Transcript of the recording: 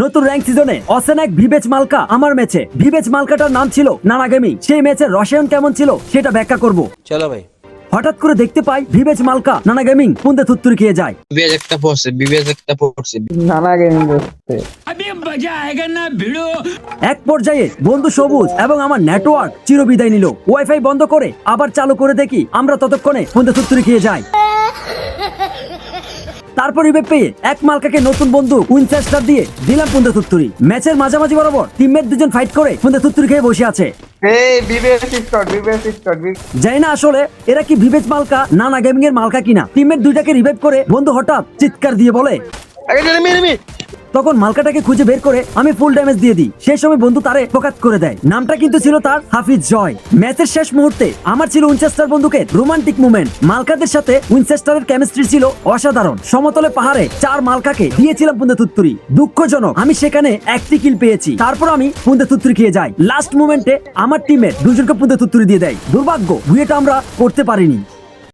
নতুন র্যাঙ্ক সিজনে অসেন এক ভিবেজ মালকা আমার ম্যাচে ভিবেজ মালকাটার নাম ছিল নানা গেমিং সেই ম্যাচের রসায়ন কেমন ছিল সেটা ব্যাখ্যা করব। চলো ভাই। হঠাৎ করে দেখতে পাই ভিবেজ মালকা নানা গেমিং পুন্দে থুত্তুরি খেয়ে যায়। বিবেজ একটা পড়ছে বিবেজ একটা পড়ছে। নানা গেমিং করছে এক পর্যায়ে বন্ধু সবুজ এবং আমার নেটওয়ার্ক চিরবিদায় নিল। ওয়াইফাই বন্ধ করে আবার চালু করে দেখি আমরা ততক্ষণে পুন্দে থুত্তুরি খেয়ে যাই তারপর পেয়ে এক মালকাকে নতুন বন্ধু উইনচেস্টার দিয়ে দিলাম পুন্দে থুত্তুরি। ম্যাচের মাঝামাঝি বরাবর টিমের দুজন ফাইট করে পুন্দে থুত্তুরি খেয়ে বসে আছে। জানি না আসলে এরা কি ভিভেজ মালকা নানা গেমিং এর মালকা কিনা। টিমের দুইটাকে রিভাইভ করে বন্ধু হঠাৎ চিৎকার দিয়ে বলে তখন মালকাটাকে খুঁজে বের করে আমি ফুল ড্যামেজ দিয়ে দিই। সেই সময় বন্ধু তারে ফোকাত করে দেয়। নামটা কিন্তু ছিল তার হাফিজ জয়। ম্যাচের শেষ মুহূর্তে আমার ছিল উইনচেস্টার বন্ধুকে রোমান্টিক মুভমেন্ট মালকাদের সাথে উইনচেস্টারের কেমিস্ট্রি ছিল অসাধারণ। সমতলে পাহাড়ে চার মালকাকে দিয়েছিলাম পুন্দে তুত্তুরি দুঃখজনক, আমি সেখানে একটি কিল পেয়েছি। তারপর আমি পুন্দে তুত্তুরি খেয়ে যাই। লাস্ট মুমেন্টে আমার টিমের দুজনকে পুন্দে তুত্তুরি দিয়ে দেয়। দুর্ভাগ্য, বুয়েটা আমরা করতে পারিনি।